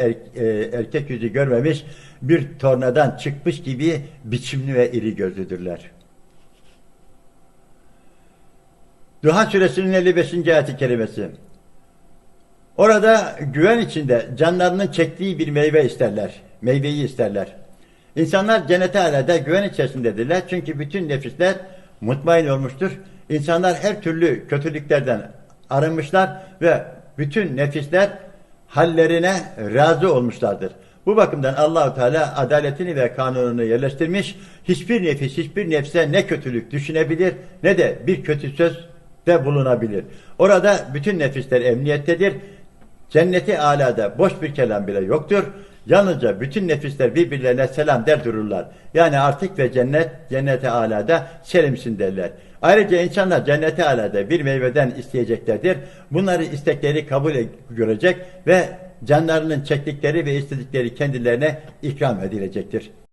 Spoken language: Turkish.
er- e, erkek yüzü görmemiş bir tornadan çıkmış gibi biçimli ve iri gözlüdürler. Duha suresinin 55. ayeti kerimesi. Orada güven içinde canlarının çektiği bir meyve isterler. Meyveyi isterler. İnsanlar cennete alada güven içerisindedirler. Çünkü bütün nefisler mutmain olmuştur. İnsanlar her türlü kötülüklerden arınmışlar ve bütün nefisler hallerine razı olmuşlardır. Bu bakımdan Allahu Teala adaletini ve kanununu yerleştirmiş. Hiçbir nefis, hiçbir nefse ne kötülük düşünebilir ne de bir kötü söz de bulunabilir. Orada bütün nefisler emniyettedir. Cenneti alada boş bir kelam bile yoktur. Yalnızca bütün nefisler birbirlerine selam der dururlar. Yani artık ve cennet, cennete alada selimsin derler. Ayrıca insanlar cennete alada bir meyveden isteyeceklerdir. Bunları istekleri kabul e- görecek ve canlarının çektikleri ve istedikleri kendilerine ikram edilecektir.